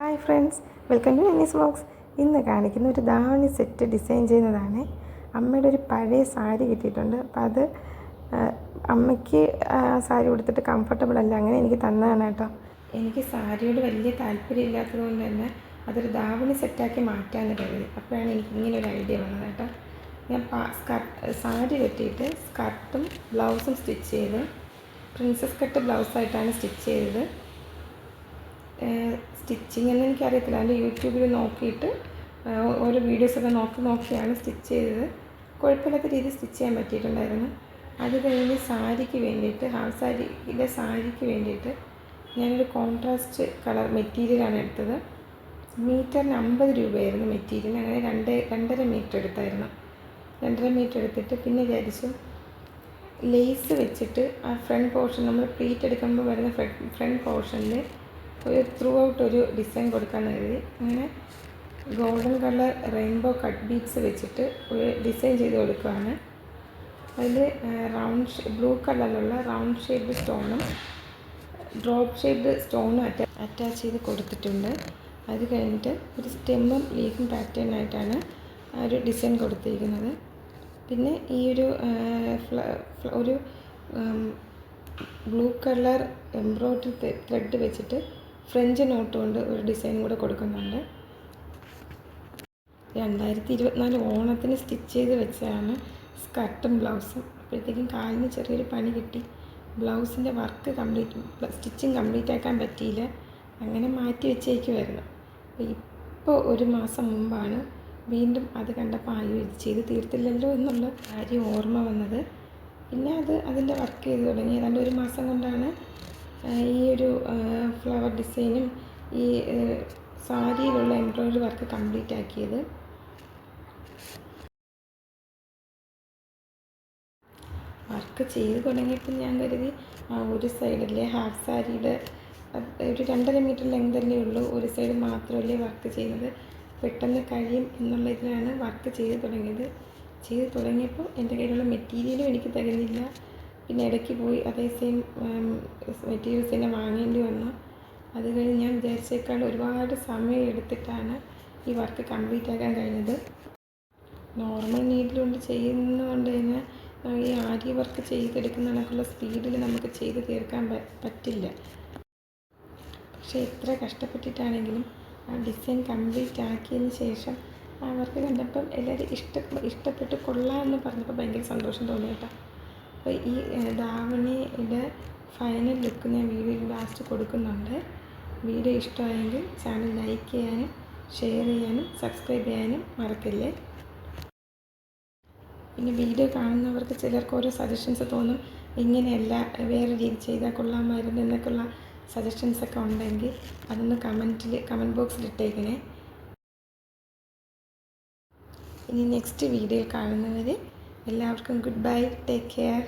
Hi friends welcome to Annie's box ഇന്ന് കാണിക്കുന്ന ഒരു ധാവണി സെറ്റ് ഡിസൈൻ ചെയ്യുന്നതാണ്. അമ്മയുടെ ഒരു പഴയ സാരി കിട്ടിയിട്ടുണ്ട്. അപ്പം അത് അമ്മയ്ക്ക് സാരി കൊടുത്തിട്ട് കംഫർട്ടബിൾ അല്ല. അങ്ങനെ എനിക്ക് തന്നതാണ് കേട്ടോ. എനിക്ക് സാരിയോട് വലിയ താല്പര്യം ഇല്ലാത്തത് കൊണ്ട് തന്നെ അതൊരു ധാവണി സെറ്റാക്കി മാറ്റാമെന്ന് കരുതി. അപ്പോഴാണ് എനിക്ക് ഇങ്ങനെ ഒരു ഐഡിയ വന്നത് കേട്ടോ. ഞാൻ സ്കർട്ട് സാരി കെട്ടിയിട്ട് സ്കർട്ടും ബ്ലൗസും സ്റ്റിച്ച് ചെയ്ത് പ്രിൻസസ് കട്ട് ബ്ലൗസായിട്ടാണ് സ്റ്റിച്ച് ചെയ്തത്. സ്റ്റിച്ചിങ് എന്ന് എനിക്കറിയത്തില്ല. അതിന്റെ യൂട്യൂബിൽ നോക്കിയിട്ട് ഓരോ വീഡിയോസൊക്കെ നോക്കി നോക്കിയാണ് സ്റ്റിച്ച് ചെയ്തത്. കുഴപ്പമില്ലാത്ത രീതിയിൽ സ്റ്റിച്ച് ചെയ്യാൻ പറ്റിയിട്ടുണ്ടായിരുന്നു. അത് കഴിഞ്ഞ് സാരിക്ക് വേണ്ടിയിട്ട് ഹാഫ് സാരിയിലെ സാരിക്ക് വേണ്ടിയിട്ട് ഞാനൊരു കോൺട്രാസ്റ്റ് കളർ മെറ്റീരിയലാണ് എടുത്തത്. മീറ്ററിന് അമ്പത് രൂപയായിരുന്നു മെറ്റീരിയൽ. അങ്ങനെ രണ്ട് രണ്ടര മീറ്റർ എടുത്തായിരുന്നു. രണ്ടര മീറ്റർ എടുത്തിട്ട് പിന്നെ വിചാരിച്ചു ലേസ് വെച്ചിട്ട് ആ ഫ്രണ്ട് പോർഷൻ നമ്മൾ പ്ലീറ്റ് എടുക്കുമ്പോൾ വരുന്ന ഫ്രണ്ട് പോർഷനിൽ ഒരു ത്രൂ ഔട്ട് ഒരു ഡിസൈൻ കൊടുക്കാൻ കരുതി. അങ്ങനെ golden colour rainbow cut beads വെച്ചിട്ട് ഒരു ഡിസൈൻ ചെയ്ത് കൊടുക്കുകയാണ് അതിൽ റൗണ്ട് ബ്ലൂ കളറിലുള്ള റൗണ്ട് ഷേപ്ഡ് സ്റ്റോണും ഡ്രോപ്പ് ഷേപ്ഡ് സ്റ്റോണും അറ്റാ അറ്റാച്ച് ചെയ്ത് കൊടുത്തിട്ടുണ്ട്. അത് കഴിഞ്ഞിട്ട് ഒരു സ്റ്റെമ്മും ലീഫും പാറ്റേൺ ആയിട്ടാണ് ആ ഒരു ഡിസൈൻ കൊടുത്തിരിക്കുന്നത്. പിന്നെ ഈ ഒരു ഒരു ബ്ലൂ കളർ എംബ്രോയ്ഡറി ത്രെഡ് വെച്ചിട്ട് ഫ്രഞ്ച് നോട്ട് കൊണ്ട് ഒരു ഡിസൈൻ കൂടെ കൊടുക്കുന്നുണ്ട്. രണ്ടായിരത്തി ഇരുപത്തിനാല് ഓണത്തിന് സ്റ്റിച്ച് ചെയ്ത് വെച്ചതാണ് സ്കർട്ടും ബ്ലൗസും. അപ്പോഴത്തേക്കും കാലിന് ചെറിയൊരു പണി കിട്ടി. ബ്ലൗസിന്റെ വർക്ക് കംപ്ലീറ്റ് സ്റ്റിച്ചിങ് കംപ്ലീറ്റ് ആക്കാൻ പറ്റിയില്ല. അങ്ങനെ മാറ്റി വെച്ചേക്കുമായിരുന്നു അപ്പോൾ ഇപ്പോൾ ഒരു മാസം മുമ്പാണ് വീണ്ടും അത് കണ്ടപ്പോൾ ആയോ ഇത് ചെയ്ത് തീർത്തില്ലല്ലോ എന്നുള്ള കാര്യം ഓർമ്മ വന്നത്. പിന്നെ അത് അതിന്റെ വർക്ക് ചെയ്ത് തുടങ്ങി. ഏതാണ്ട് ഒരു മാസം കൊണ്ടാണ് ഈ ഒരു ഫ്ലവർ ഡിസൈനും ഈ സാരിയിലുള്ള എംബ്രോയിഡറി വർക്ക് കംപ്ലീറ്റ് ആക്കിയത്. വർക്ക് ചെയ്ത് തുടങ്ങിയപ്പോൾ ഞാൻ കരുതി ആ ഒരു സൈഡല്ലേ ഹാഫ് സാരിയുടെ ഒരു രണ്ടര മീറ്റർ ലെങ്തല്ലേ ഉള്ളൂ ഒരു സൈഡ് മാത്രമല്ലേ വർക്ക് ചെയ്യുന്നത്. പെട്ടെന്ന് കഴിയും എന്നുള്ള ഇതിലാണ് വർക്ക് ചെയ്ത് തുടങ്ങിയത്. ചെയ്ത് തുടങ്ങിയപ്പോൾ എന്റെ കയ്യിലുള്ള മെറ്റീരിയലും എനിക്ക് തികഞ്ഞില്ല പിന്നെ ഇടയ്ക്ക് പോയി അതേ സെയിം മെറ്റീരിയൽസ് തന്നെ വാങ്ങേണ്ടി വന്നു. അത് കഴിഞ്ഞ് ഞാൻ വിചാരിച്ചേക്കാൾ ഒരുപാട് സമയം എടുത്തിട്ടാണ് ഈ വർക്ക് കംപ്ലീറ്റ് ആക്കാൻ കഴിഞ്ഞത്. നോർമൽ നീഡിലുകൊണ്ട് ചെയ്യുന്നതുകൊണ്ട് തന്നെ ഈ ആര്യ വർക്ക് ചെയ്തെടുക്കുന്ന കണക്കുള്ള സ്പീഡിൽ നമുക്ക് ചെയ്ത് തീർക്കാൻ പറ്റില്ല. പക്ഷേ എത്ര കഷ്ടപ്പെട്ടിട്ടാണെങ്കിലും ആ ഡിസൈൻ കംപ്ലീറ്റ് ആക്കിയതിന് ശേഷം ആ വർക്ക് കണ്ടപ്പം എല്ലാവരും ഇഷ്ട ഇഷ്ടപ്പെട്ട് കൊള്ളാമെന്ന് പറഞ്ഞപ്പോൾ ഭയങ്കര സന്തോഷം തോന്നി കേട്ടോ. അപ്പോൾ ഈ ധാവണിയുടെ ഫൈനൽ ലുക്ക് ഞാൻ വീഡിയോയിൽ ലാസ്റ്റ് കൊടുക്കുന്നുണ്ട്. വീഡിയോ ഇഷ്ടമായെങ്കിൽ ചാനൽ ലൈക്ക് ചെയ്യാനും ഷെയർ ചെയ്യാനും സബ്സ്ക്രൈബ് ചെയ്യാനും മറക്കല്ലേ? പിന്നെ വീഡിയോ കാണുന്നവർക്ക് ചിലർക്ക് ഓരോ സജഷൻസ് തോന്നും. ഇങ്ങനെയല്ല വേറെ രീതി ചെയ്താൽ കൊള്ളാമായിരുന്നു എന്നൊക്കെയുള്ള സജഷൻസ് ഒക്കെ ഉണ്ടെങ്കിൽ അതൊന്ന് കമന്റിൽ കമന്റ് ബോക്സിൽ ഇട്ടേക്കണേ. ഇനി നെക്സ്റ്റ് വീഡിയോ കാണുന്നവരെ എല്ലാവർക്കും ഗുഡ് ബൈ. Take care.